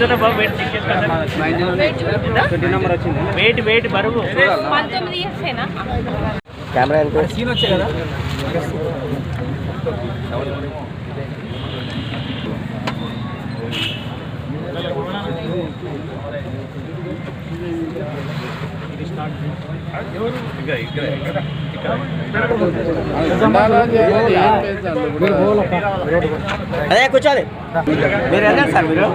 ఎంత బాబు weight check చేసుకోండి twenty number వచ్చింది వెయిట్ వెయిట్ బరువు పంతొమ్మిది ఇయర్సేనా కెమెరా ఎంత సీన్ వచ్చాయి కదా అదే కూర్చోండి మీరు వెళ్ళండి సార్ మీరు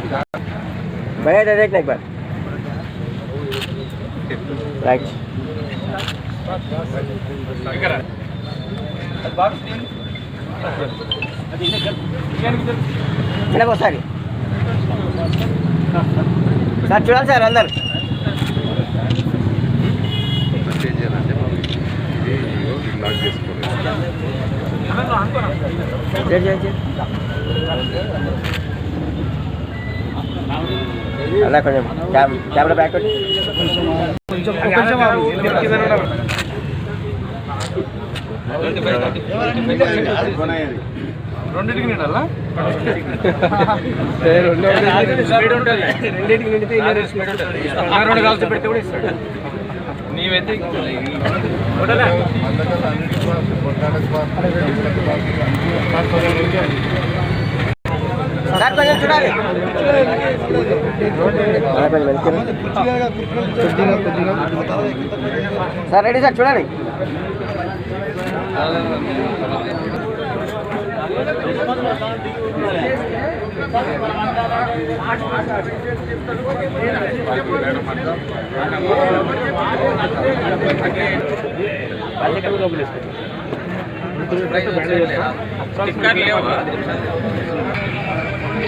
भैया डायरेक्ट एक बार। राइट చిన్నగా ఒకసారి సార్ చూడాలి సార్ అందరు లాక్ అలా కొంచెం క్యామ్- కెమెరా బ్యాక్ రెండింటికి నిండాలా రెండింటికి నిండితే రెండు కాల్సి పెడితే కూడా ఇస్తాడు నీవైతే సార్ రెడీ సార్ చూడండి.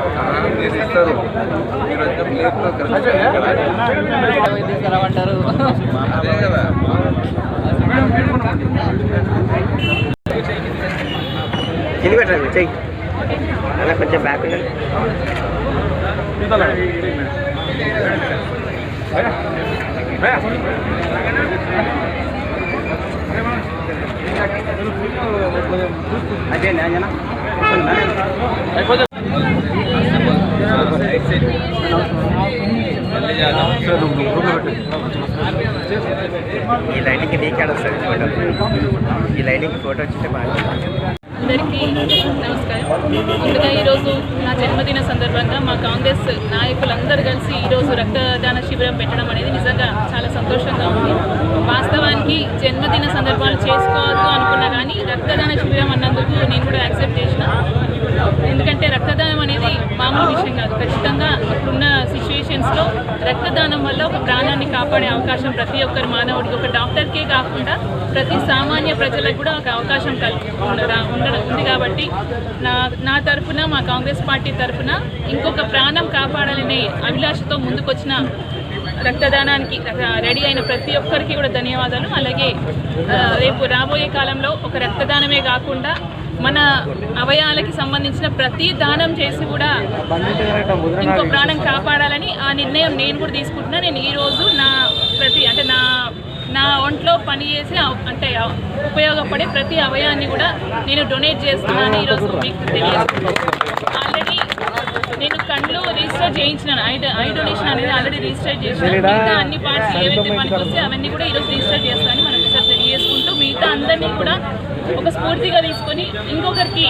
ఒక ప్లేస్లో తీసుకురామంటారు అదే కదా కింద పెట్టండి చెయ్యి. అలా కొంచెం బ్యాక్ ఉండండి. ఈ లైటింగ్కి నీకే వస్తుంది ఫోటో ఈ లైటింగ్ ఫోటో వచ్చింటే బాగా అందరికీ నమస్కారం. ముందుగా ఈరోజు నా జన్మదిన సందర్భంగా మా కాంగ్రెస్ నాయకులందరూ కలిసి ఈరోజు రక్తదాన శిబిరం పెట్టడం అనేది నిజంగా చాలా సంతోషంగా ఉంది. వాస్తవానికి జన్మదిన సందర్భాలు చేసుకోవద్దు అనుకున్నా కానీ రక్తదాన శిబిరం అన్నందుకు నేను కూడా యాక్సెప్ట్ చేసిన. ఎందుకంటే రక్తదానం అనేది మామూలు విషయం కాదు. ఖచ్చితంగా ఇప్పుడున్న రక్తదానం వల్ల ఒక ప్రాణాన్ని కాపాడే అవకాశం ప్రతి ఒక్కరి మానవుడికి ఒక డాక్టర్కే కాకుండా ప్రతి సామాన్య ప్రజలకు కూడా ఒక అవకాశం కల్ ఉండడం ఉంది కాబట్టి నా నా తరఫున మా కాంగ్రెస్ పార్టీ తరఫున ఇంకొక ప్రాణం కాపాడాలనే అభిలాషతో ముందుకొచ్చిన రక్తదానానికి రెడీ అయిన ప్రతి ఒక్కరికి కూడా ధన్యవాదాలు. అలాగే రేపు రాబోయే కాలంలో ఒక రక్తదానమే కాకుండా మన అవయాలకి సంబంధించిన ప్రతి దానం చేసి కూడా ఇంకో ప్రాణం కాపాడాలని ఆ నిర్ణయం నేను కూడా తీసుకుంటున్నా. నేను ఈ రోజు నా ప్రతి అంటే నా నా ఒంట్లో పనిచేసి అవ- అంటే ఉపయోగపడే ప్రతి అవయాన్ని కూడా నేను డొనేట్ చేస్తున్నాను ఈరోజు మీకు తెలియజేస్తున్నాను. ఆల్రెడీ నేను కళ్ళు రిజిస్టర్ చేయించినాను. ఐ ఐ డొనేషన్ అనేది ఆల్రెడీ రిజిస్టర్ చేసినాను. మిగతా అన్ని పార్ట్స్ ఏవైతే పనికి వస్తే అవన్నీ కూడా ఈరోజు రిజిస్టర్ చేస్తానని మనం మిగతా అందరినీ కూడా ఒక స్ఫూర్తిగా తీసుకొని ఇంకొకరికి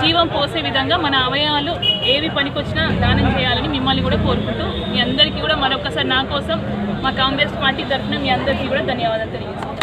జీవం పోసే విధంగా మన అవయవాలు ఏవి పనికొచ్చినా దానం చేయాలని మిమ్మల్ని కూడా కోరుకుంటూ మీ అందరికీ కూడా మరొకసారి నా కోసం మా కాంగ్రెస్ పార్టీ తరఫున మీ అందరికీ కూడా ధన్యవాదాలు తెలియజేస్తాను